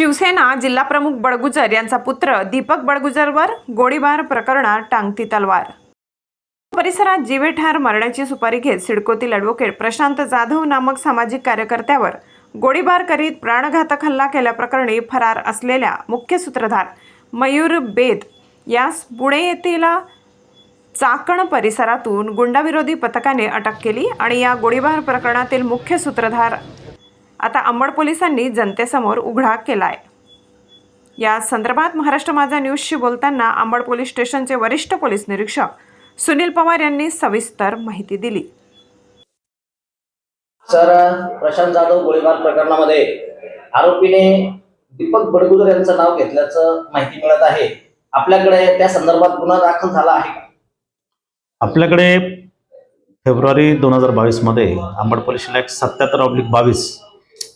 शिवसेना जिल्हाप्रमुख बडगुजर यांचा पुत्र दीपक बडगुजरवर गोळीबार प्रकरणात टांगती तलवार. परिसरात जीवेठार मरण्याची मारण्याची सुपारी घेत सिडकोतील ॲडव्होकेट प्रशांत जाधव नामक सामाजिक कार्यकर्त्यावर गोळीबार करीत प्राणघातक हल्ला केल्याप्रकरणी फरार असलेल्या मुख्य सूत्रधार मयूर बेद यास पुणे येथील चाकण परिसरातून गुंडाविरोधी पथकाने अटक केली आणि या गोळीबार प्रकरणातील मुख्य सूत्रधार आता अंबड पोलिसांनी जनतेसमोर उघडा केलाय. या संदर्भात महाराष्ट्र माझा न्यूजशी बोलताना अंबड पोलीस स्टेशनचे वरिष्ठ पोलीस निरीक्षक सुनील पवार यांनी सविस्तर माहिती दिली. सर प्रशांत जाधव गोळीबार प्रकरणामध्ये आरोपीने दीपक बडगुजर यांचं नाव घेतल्याचं माहिती मिळत आहे. आपल्याकडे त्या संदर्भात गुन्हा दाखल झाला आहे का? आपल्याकडे फेब्रुवारी दोन हजार बावीसमध्ये अंबड पोलीस एक सत्याहत्तर ऑब्लिक बावीस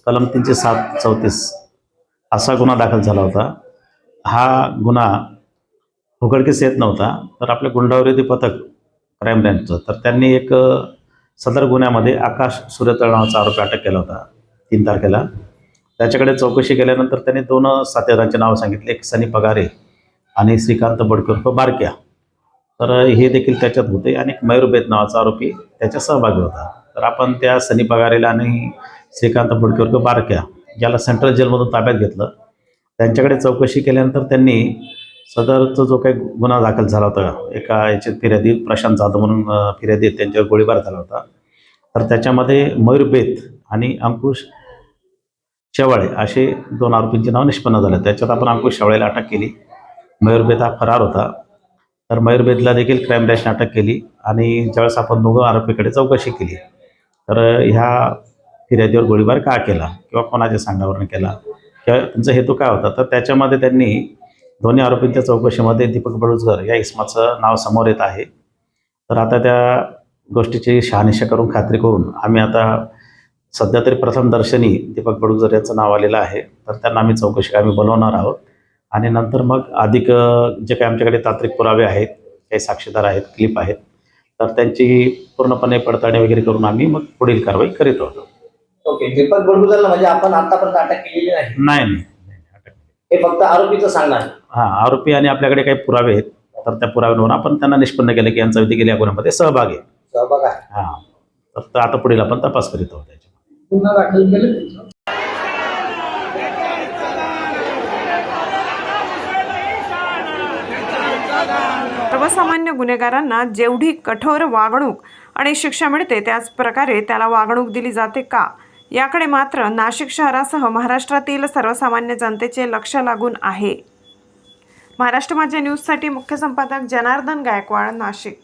कलम तीनशे सात चौतीस असा गुन्हा दाखल झाला होता. हा गुन्हा उघडकीस येत नव्हता तर आपले गुंडाविरोधी पथक क्राईम ब्रँचचं तर त्यांनी एक सदर गुन्ह्यामध्ये आकाश सूर्यतळ नावाचा आरोपी अटक केला होता तीन तारखेला. त्याच्याकडे चौकशी केल्यानंतर त्यांनी दोन साथीदारांचे नावं सांगितले एक सनी पगारे आणि श्रीकांत बडकर बारक्या. तर हे देखील त्याच्यात होते आणि एक मयूर नावाचा आरोपी त्याच्या सहभागी होता. तर आपण त्या सनी पगारेला आणि श्रीकांत बुडकेवर बारक्या ज्याला सेंट्रल जेलमधून ताब्यात घेतलं. त्यांच्याकडे चौकशी केल्यानंतर त्यांनी सदरचा जो काही गुन्हा दाखल झाला होता एका याच्यात फिर्यादी प्रशांत जाधव म्हणून फिर्यादी त्यांच्यावर गोळीबार झाला होता. तर त्याच्यामध्ये मयूर बेत आणि अंकुश शेवाळे असे दोन आरोपींची नाव निष्पन्न झालं. त्याच्यात आपण अंकुश शेवाळेला अटक केली. मयूर बेत हा फरार होता. तर मयूरबेदला देखील क्राईम ब्रँचने अटक केली आणि ज्यावेळेस आपण दोघं आरोपीकडे चौकशी केली. तर ह्या फिर्यादीवर गोळीबार का केला किंवा कोणाच्या सांगावरून केला? किंवा त्यांचा हेतू काय होता? तर त्याच्यामध्ये त्यांनी दोन्ही आरोपींच्या चौकशीमध्ये दीपक बडुजकर या इस्माचं नाव समोर येत आहे. तर आता त्या गोष्टीची शहानिशा करून खात्री करून आम्ही आता सध्या तरी प्रथम दर्शनी दीपक बडुजर यांचं नाव आलेलं आहे. तर त्यांना आम्ही चौकशी आम्ही बोलवणार आहोत. आणि नंतर मग अधिक जे काही आमच्याकडे तांत्रिक पुरावे आहेत काही साक्षीदार आहेत क्लिप आहेत तर त्यांची पूर्णपणे पडताळणी वगैरे करून आम्ही मग पुढील कारवाई करीत आहोत. ओके दीपक बडगुजरला म्हणजे आपण आतापर्यंत अटक केलेली नाही. नाही नाही नाही, अटक नाही. हे फक्त आरोपीचं सांगणार हां आरोपी आणि आपल्याकडे काही पुरावे आहेत तर त्या पुराव्यांवर आपण त्यांना निष्पन्न केलं की यांचा विधी गेल्या गुन्ह्यामध्ये सहभाग आहे. सहभाग आहे. हां तर आता पुढील आपण तपास करीत आहोत त्याच्यामध्ये गुन्हा दाखल केले त्यांच्यावर. सर्वसामान्य गुन्हेगारांना जेवढी कठोर वागणूक आणि शिक्षा मिळते त्याच प्रकारे त्याला वागणूक दिली जाते का? याकडे मात्र नाशिक शहरासह महाराष्ट्रातील सर्वसामान्य जनतेचे लक्ष लागून आहे. महाराष्ट्र माझ्या न्यूजसाठी मुख्य संपादक जनार्दन गायकवाड नाशिक.